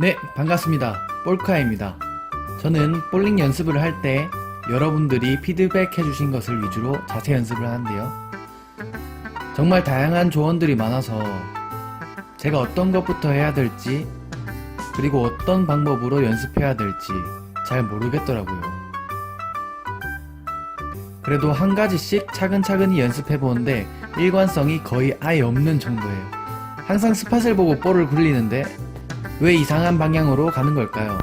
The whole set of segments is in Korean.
네, 반갑습니다. 볼카입니다. 저는 볼링 연습을 할 때 여러분들이 피드백 해주신 것을 위주로 자체 연습을 하는데요. 정말 다양한 조언들이 많아서 제가 어떤 것부터 해야 될지 그리고 어떤 방법으로 연습해야 될지 잘 모르겠더라고요. 그래도 한 가지씩 차근차근히 연습해 보는데 일관성이 거의 아예 없는 정도예요. 항상 스팟을 보고 볼을 굴리는데 왜 이상한 방향으로 가는 걸까요?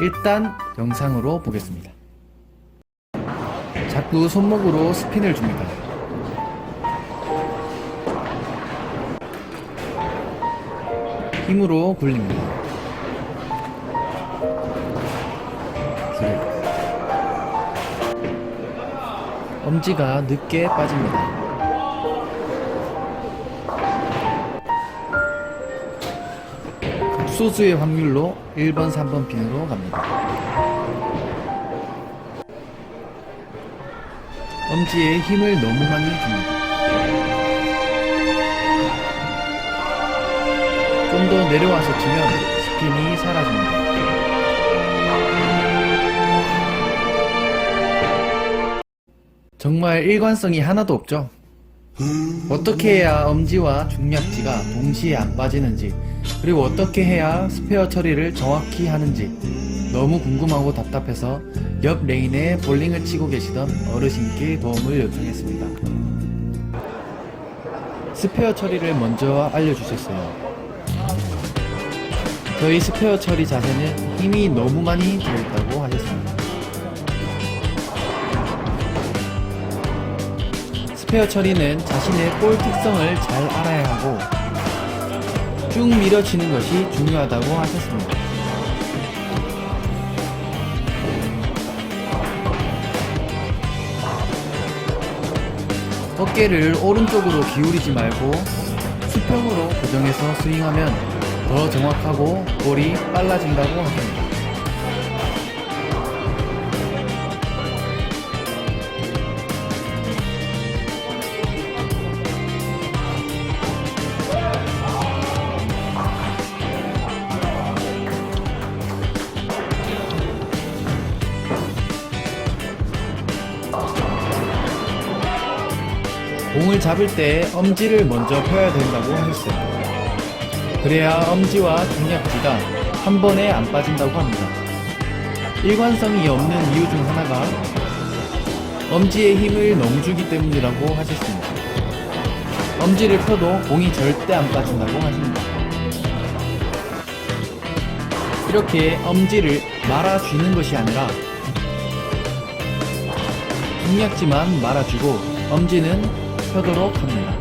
일단 영상으로 보겠습니다. 자꾸 손목으로 스핀을 줍니다. 힘으로 굴립니다. 엄지가 늦게 빠집니다. 소수의 확률로 1번, 3번 핀으로 갑니다. 엄지에 힘을 너무 많이 줍니다. 좀 더 내려와서 치면 스핀이 사라집니다. 정말 일관성이 하나도 없죠? 어떻게 해야 엄지와 중략지가 동시에 안 빠지는지, 그리고 어떻게 해야 스페어 처리를 정확히 하는지 너무 궁금하고 답답해서 옆 레인에 볼링을 치고 계시던 어르신께 도움을 요청했습니다. 스페어 처리를 먼저 알려주셨어요. 저희 스페어 처리 자세는 힘이 너무 많이 들어있다고 하셨습니다. 스페어 처리는 자신의 볼 특성을 잘 알아야 하고 쭉 밀어치는 것이 중요하다고 하셨습니다. 어깨를 오른쪽으로 기울이지 말고 수평으로 고정해서 스윙하면 더 정확하고 볼이 빨라진다고 합니다. 공을 잡을 때 엄지를 먼저 펴야 된다고 하셨어요. 그래야 엄지와 중략지가 한 번에 안 빠진다고 합니다. 일관성이 없는 이유 중 하나가 엄지에 힘을 너무 주기 때문이라고 하셨습니다. 엄지를 펴도 공이 절대 안 빠진다고 하십니다. 이렇게 엄지를 말아주는 것이 아니라 중략지만 말아주고 엄지는 펴도록 합니다.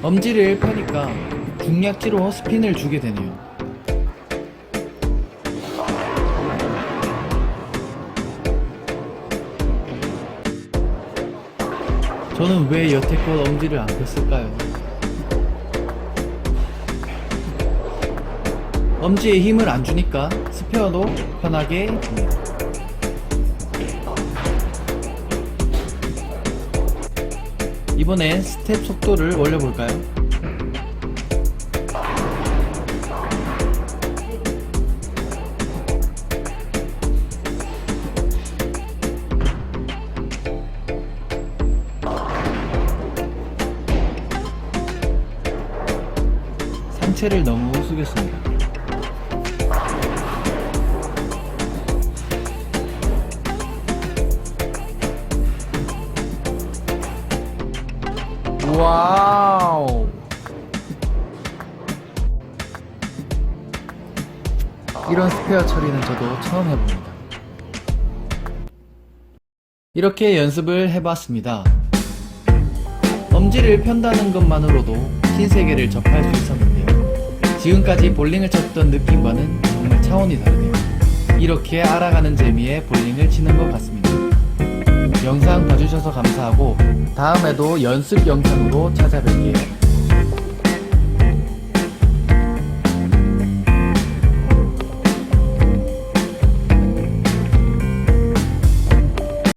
엄지를 펴니까 중략지로 스핀을 주게 되네요. 저는 왜 여태껏 엄지를 안 폈을까요? 엄지에 힘을 안 주니까 스페어도 편하게 됩니다. 이번엔 스텝 속도를 올려볼까요? 상체를 너무 숙였습니다. 와우. 이런 스페어 처리는 저도 처음 해봅니다. 이렇게 연습을 해봤습니다. 엄지를 편다는 것만으로도 신세계를 접할 수 있었는데요. 지금까지 볼링을 쳤던 느낌과는 정말 차원이 다르네요. 이렇게 알아가는 재미에 볼링을 치는 것 같습니다. 영상 봐주셔서 감사하고 다음에도 연습 영상으로 찾아뵐게요.